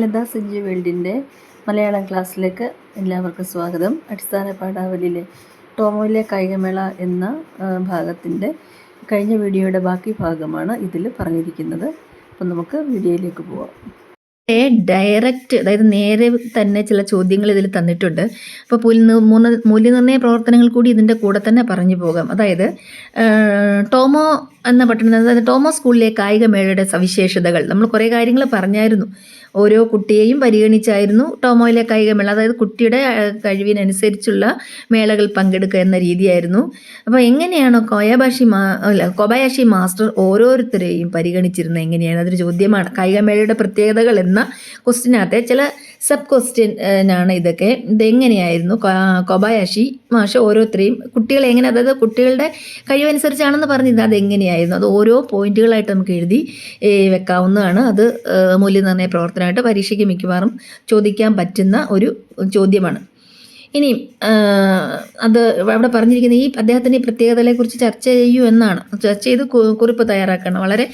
ലത സഞ്ജു വേൾഡിന്റെ മലയാളം ക്ലാസ്സിലേക്ക് എല്ലാവർക്കും സ്വാഗതം. അടിസ്ഥാന പാഠാവലിയിലെ ടോമോയിലെ കായികമേള എന്ന ഭാഗത്തിന്റെ കഴിഞ്ഞ വീഡിയോയുടെ ബാക്കി ഭാഗമാണ് ഇതിൽ പറഞ്ഞിരിക്കുന്നത്. അപ്പം നമുക്ക് വീഡിയോയിലേക്ക് പോവാം. ഡയറക്റ്റ് അതായത് നേരെ തന്നെ ചില ചോദ്യങ്ങൾ ഇതിൽ തന്നിട്ടുണ്ട്. അപ്പോൾ മൂല്യ മൂല്യനിർണയ പ്രവർത്തനങ്ങൾ കൂടി ഇതിന്റെ കൂടെ തന്നെ പറഞ്ഞു പോകാം. അതായത് ടോമോ എന്ന പട്ടണം അതായത് ടോമോ സ്കൂളിലെ കായികമേളയുടെ സവിശേഷതകൾ. നമ്മൾ കുറേ കാര്യങ്ങൾ പറഞ്ഞായിരുന്നു. ഓരോ കുട്ടിയെയും പരിഗണിച്ചായിരുന്നു ടോമോയിലെ കായികമേള അതായത് കുട്ടിയുടെ കഴിവിനനുസരിച്ചുള്ള മേളകൾ പങ്കെടുക്കുക എന്ന രീതിയായിരുന്നു. അപ്പോൾ എങ്ങനെയാണോ കോയാബാഷി മാ അല്ല കൊബയാഷി മാസ്റ്റർ ഓരോരുത്തരെയും പരിഗണിച്ചിരുന്നത്? എങ്ങനെയാണ്? അതൊരു ചോദ്യമാണ്. കായികമേളയുടെ പ്രത്യേകതകൾ എന്ന ക്വസ്റ്റിനകത്തെ ചില സബ് ക്വസ്റ്റ്യൻ ആണ് ഇതൊക്കെ. ഇതെങ്ങനെയായിരുന്നു കൊബയാഷി മാഷ് ഓരോരുത്തരെയും കുട്ടികളെ എങ്ങനെ അതായത് കുട്ടികളുടെ കഴിവനുസരിച്ചാണെന്ന് പറഞ്ഞിരുന്നത്. അതെങ്ങനെയായിരുന്നു അത് ഓരോ പോയിന്റുകളായിട്ട് നമുക്ക് എഴുതി വെക്കാവുന്നതാണ്. അത് മൂല്യനിർണയ മൂല്യനിർണയ പ്രവർത്തനമായിട്ട് പരീക്ഷയ്ക്ക് മിക്കവാറും ചോദിക്കാൻ പറ്റുന്ന ഒരു ചോദ്യമാണ്. ഇനി അത് അവിടെ പറഞ്ഞിരിക്കുന്ന ഈ അദ്ദേഹത്തിന്റെ പ്രത്യേകതകളെക്കുറിച്ച് ചർച്ച ചെയ്യൂ എന്നാണ്. ചർച്ച ചെയ്ത് കുറിപ്പ് തയ്യാറാക്കണം. വളരെ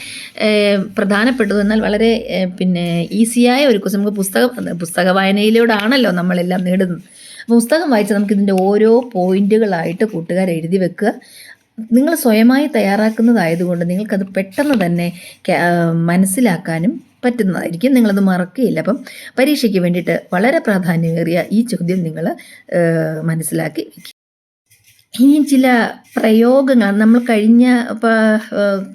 പ്രധാനപ്പെട്ടത് എന്നാൽ വളരെ പിന്നെ ഈസിയായ ഒരു കുറിച്ച് നമുക്ക് പുസ്തകം പുസ്തക വായനയിലൂടെയാണല്ലോ നമ്മളെല്ലാം നേടുന്നത്. പുസ്തകം വായിച്ച് നമുക്കിതിന്റെ ഓരോ പോയിന്റുകളായിട്ട് കൂട്ടുകാർ എഴുതി വെക്കുക. നിങ്ങൾ സ്വയമായി തയ്യാറാക്കുന്നതായതുകൊണ്ട് നിങ്ങൾക്കത് പെട്ടെന്ന് തന്നെ മനസ്സിലാക്കാനും പറ്റുന്നതായിരിക്കും. നിങ്ങളത് മറക്കുകയില്ല. അപ്പം പരീക്ഷയ്ക്ക് വേണ്ടിയിട്ട് വളരെ പ്രാധാന്യമേറിയ ഈ ചോദ്യം നിങ്ങൾ മനസ്സിലാക്കി വെക്കുക. ഇനി ചില പ്രയോഗങ്ങൾ നമ്മൾ കഴിഞ്ഞ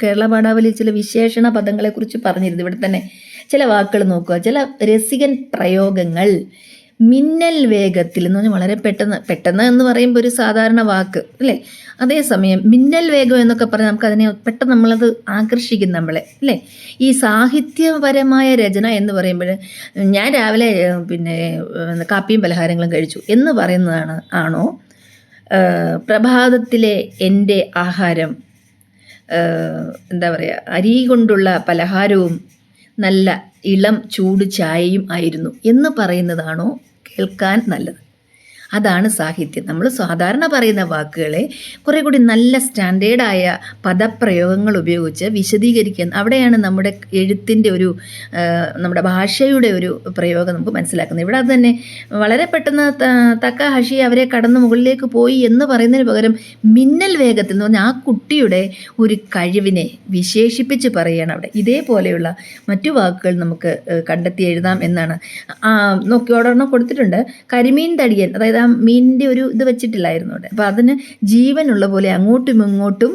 കേരള പാഠാവലി ചില വിശേഷണ പദങ്ങളെക്കുറിച്ച് പറഞ്ഞിരുന്നു. ഇവിടെ തന്നെ ചില വാക്കുകൾ നോക്കുക. ചില രസികൻ പ്രയോഗങ്ങൾ മിന്നൽ വേഗത്തിൽ എന്ന് പറഞ്ഞാൽ വളരെ പെട്ടെന്ന് പെട്ടെന്ന് എന്ന് പറയുമ്പോൾ ഒരു സാധാരണ വാക്ക് അല്ലേ? അതേസമയം മിന്നൽ വേഗം എന്നൊക്കെ പറഞ്ഞാൽ നമുക്ക് അതിനെ പെട്ടെന്ന് നമ്മളത് ആകർഷിക്കും നമ്മളെ അല്ലേ? ഈ സാഹിത്യപരമായ രചന എന്ന് പറയുമ്പോൾ ഞാൻ രാവിലെ പിന്നെ കാപ്പിയും പലഹാരങ്ങളും കഴിച്ചു എന്ന് പറയുന്നതാണ് ആണോ? പ്രഭാതത്തിലെ എന്റെ ആഹാരം എന്താ പറയുക അരി കൊണ്ടുള്ള പലഹാരവും നല്ല ഇളം ചൂട് ചായയും ആയിരുന്നു എന്ന് പറയുന്നതാണോ കേൾക്കാൻ നല്ലത്? അതാണ് സാഹിത്യം. നമ്മൾ സാധാരണ പറയുന്ന വാക്കുകളെ കുറേ കൂടി നല്ല സ്റ്റാൻഡേർഡായ പദപ്രയോഗങ്ങൾ ഉപയോഗിച്ച് വിശദീകരിക്കുന്ന അവിടെയാണ് നമ്മുടെ എഴുത്തിന്റെ ഒരു നമ്മുടെ ഭാഷയുടെ ഒരു പ്രയോഗം നമുക്ക് മനസ്സിലാക്കുന്നത്. ഇവിടെ അത് തന്നെ വളരെ പെട്ടെന്ന് തക്ക ഹഷി അവരെ കടന്ന് മുകളിലേക്ക് പോയി എന്ന് പറയുന്നതിന് പകരം മിന്നൽ വേഗത്തിൽ എന്ന് പറഞ്ഞാൽ ആ കുട്ടിയുടെ ഒരു കഴിവിനെ വിശേഷിപ്പിച്ച് പറയുകയാണ് അവിടെ. ഇതേപോലെയുള്ള മറ്റു വാക്കുകൾ നമുക്ക് കണ്ടെത്തി എഴുതാം എന്നാണ്. നോക്കി ഓർഡർ കൊടുത്തിട്ടുണ്ട്. കരിമീൻ തടിയൻ അതായത് ആ മീനിന്റെ ഒരു ഇത് വെച്ചിട്ടില്ലായിരുന്നു അവിടെ. അപ്പോൾ അതിന് ജീവനുള്ള പോലെ അങ്ങോട്ടും ഇങ്ങോട്ടും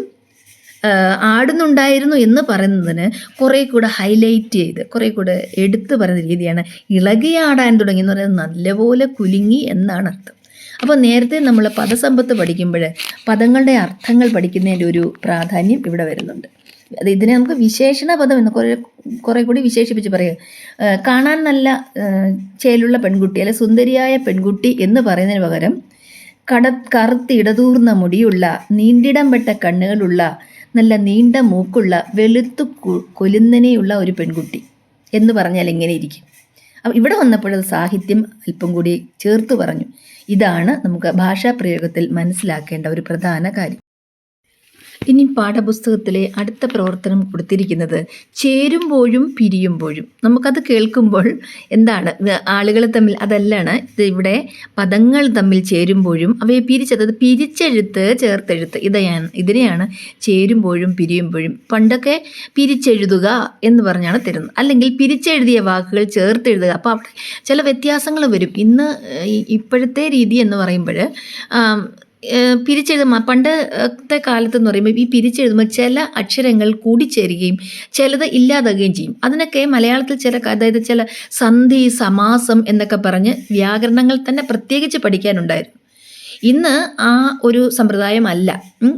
ആടുന്നുണ്ടായിരുന്നു എന്ന് പറയുന്നതിന് കുറേ കൂടെ ഹൈലൈറ്റ് ചെയ്ത് കുറേ കൂടെ എടുത്തു പറയുന്ന രീതിയാണ് ഇളകിയാടാൻ തുടങ്ങി എന്ന് പറയുന്നത് നല്ലപോലെ കുലുങ്ങി എന്നാണ് അർത്ഥം. അപ്പോൾ നേരത്തെ നമ്മൾ പദസമ്പത്ത് പഠിക്കുമ്പോൾ പദങ്ങളുടെ അർത്ഥങ്ങൾ പഠിക്കുന്നതിന്റെ ഒരു പ്രാധാന്യം ഇവിടെ വരുന്നുണ്ട്. ഇതിനെ നമുക്ക് വിശേഷണ പദം എന്ന് കുറേ കുറേ കൂടി വിശേഷിപ്പിച്ച് പറയുക കാണാൻ നല്ല ചേലുള്ള പെൺകുട്ടി അല്ലെ സുന്ദരിയായ പെൺകുട്ടി എന്ന് പറയുന്നതിന് പകരം കട കറുത്ത് ഇടതൂർന്ന മുടിയുള്ള നീണ്ടിടം പെട്ട കണ്ണുകളുള്ള നല്ല നീണ്ട മൂക്കുള്ള വെളുത്തു കൊലുന്നനെയുള്ള ഒരു പെൺകുട്ടി എന്ന് പറഞ്ഞാൽ എങ്ങനെ ഇരിക്കും? അപ്പം ഇവിടെ വന്നപ്പോഴത് സാഹിത്യം അല്പം കൂടി ചേർത്ത് പറഞ്ഞു. ഇതാണ് നമുക്ക് ഭാഷാ പ്രയോഗത്തിൽ മനസ്സിലാക്കേണ്ട ഒരു പ്രധാന കാര്യം. ഇനി പാഠപുസ്തകത്തിലെ അടുത്ത പ്രവർത്തനം കൊടുത്തിരിക്കുന്നത് ചേരുമ്പോഴും പിരിയുമ്പോഴും. നമുക്കത് കേൾക്കുമ്പോൾ എന്താണ്? ആളുകൾ തമ്മിൽ അതല്ലാണ്. ഇവിടെ പദങ്ങൾ തമ്മിൽ ചേരുമ്പോഴും അവയെ പിരിച്ചത് അത് പിരിച്ചെഴുത്ത് ചേർത്തെഴുത്ത് ഇതയാണ്. ഇതിനെയാണ് ചേരുമ്പോഴും പിരിയുമ്പോഴും. പണ്ടൊക്കെ പിരിച്ചെഴുതുക എന്ന് പറഞ്ഞാണ് തരുന്നത്. അല്ലെങ്കിൽ പിരിച്ചെഴുതിയ വാക്കുകൾ ചേർത്തെഴുതുക. അപ്പോൾ അവിടെ ചില വ്യത്യാസങ്ങൾ വരും. ഇന്ന് ഇപ്പോഴത്തെ രീതി എന്ന് പറയുമ്പോൾ പിരിച്ചെഴുതുമ്പോൾ പണ്ടത്തെ കാലത്ത് എന്ന് പറയുമ്പോൾ ഈ പിരിച്ചെഴുതുമ്പോൾ ചില അക്ഷരങ്ങൾ കൂടിച്ചേരുകയും ചിലത് ഇല്ലാതാകുകയും ചെയ്യും. അതിനൊക്കെ മലയാളത്തിൽ ചില അതായത് ചില സന്ധി സമാസം എന്നൊക്കെ പറഞ്ഞ് വ്യാകരണങ്ങൾ തന്നെ പ്രത്യേകിച്ച് പഠിക്കാനുണ്ടായിരുന്നു. ഇന്ന് ആ ഒരു സമ്പ്രദായമല്ല.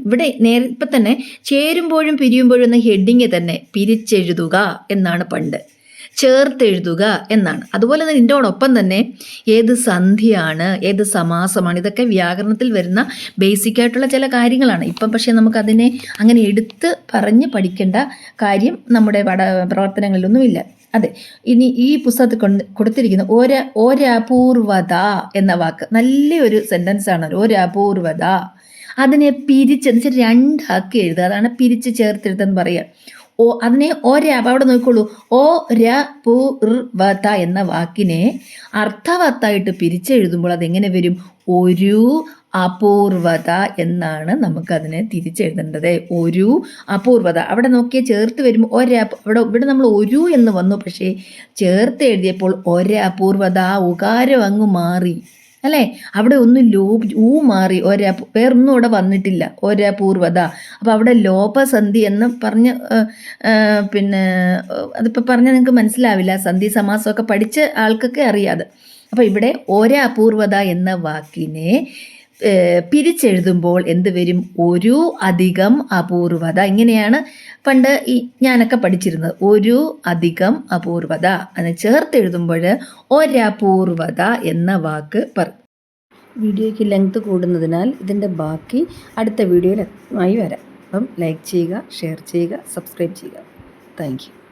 ഇവിടെ നേരെ ഇപ്പം തന്നെ ചേരുമ്പോഴും പിരിയുമ്പോഴും എന്ന ഹെഡിങ് തന്നെ പിരിച്ചെഴുതുക എന്നാണ് പണ്ട്. ചേർത്തെഴുതുക എന്നാണ്. അതുപോലെ തന്നെ ഇതിന്റോടൊപ്പം തന്നെ ഏത് സന്ധിയാണ് ഏത് സമാസമാണ് ഇതൊക്കെ വ്യാകരണത്തിൽ വരുന്ന ബേസിക് ആയിട്ടുള്ള ചില കാര്യങ്ങളാണ്. ഇപ്പം പക്ഷേ നമുക്കതിനെ അങ്ങനെ എടുത്ത് പറഞ്ഞ് പഠിക്കേണ്ട കാര്യം നമ്മുടെ പഠ പ്രവർത്തനങ്ങളിലൊന്നുമില്ല. അതെ ഇനി ഈ പുസ്തകത്തിൽ കൊണ്ട് കൊടുത്തിരിക്കുന്ന ഒര ഒരപൂർവത എന്ന വാക്ക് നല്ലൊരു സെന്റൻസ് ആണ് ഒരപൂർവത അതിനെ പിരിച്ച് എന്ന് വെച്ചാൽ രണ്ടാക്കി എഴുതുക. അതാണ് പിരിച്ച് ചേർത്തെഴുതെന്ന് പറയുക. ഓ അതിനെ ഒര അവിടെ നോക്കിക്കോളൂ. ഓ ര പു വത എന്ന വാക്കിനെ അർത്ഥവത്തായിട്ട് പിരിച്ചെഴുതുമ്പോൾ അതെങ്ങനെ വരും? ഒരു അപൂർവത എന്നാണ് നമുക്കതിനെ തിരിച്ചെഴുതേണ്ടത്. ഒരു അപൂർവത. അവിടെ നോക്കിയ ചേർത്ത് വരുമ്പോൾ ഒര ഇവിടെ ഇവിടെ നമ്മൾ ഒരു എന്ന് വന്നു. പക്ഷേ ചേർത്ത് എഴുതിയപ്പോൾ ഒര അപൂർവത ഉകാരം അങ്ങ് മാറി. അല്ലേ? അവിടെ ഒന്നും ലോ ഊ മാറി ഒരാ വേറൊന്നും അവിടെ വന്നിട്ടില്ല ഒരപൂർവത അപ്പോൾ അവിടെ ലോപസന്ധി എന്ന് പറഞ്ഞ് പിന്നെ അതിപ്പോൾ പറഞ്ഞാൽ നിങ്ങൾക്ക് മനസ്സിലാവില്ല. സന്ധി സമാസമൊക്കെ പഠിച്ച ആൾക്കൊക്കെ അറിയാതെ അപ്പോൾ ഇവിടെ ഒരപൂർവത എന്ന വാക്കിനെ പിരിച്ചെഴുതുമ്പോൾ എന്ത് വരും? ഒരു അധികം അപൂർവത. ഇങ്ങനെയാണ് പണ്ട് ഈ ഞാനൊക്കെ പഠിച്ചിരുന്നത്. ഒരു അധികം അപൂർവത. അത് ചേർത്തെഴുതുമ്പോൾ ഒരപൂർവത എന്ന വാക്ക് പറ വീഡിയോയ്ക്ക് ലെങ്ത് കൂടുന്നതിനാൽ ഇതിന്റെ ബാക്കി അടുത്ത വീഡിയോയിൽ ആയി വരാം. അപ്പം ലൈക്ക് ചെയ്യുക ഷെയർ ചെയ്യുക സബ്സ്ക്രൈബ് ചെയ്യുക. താങ്ക്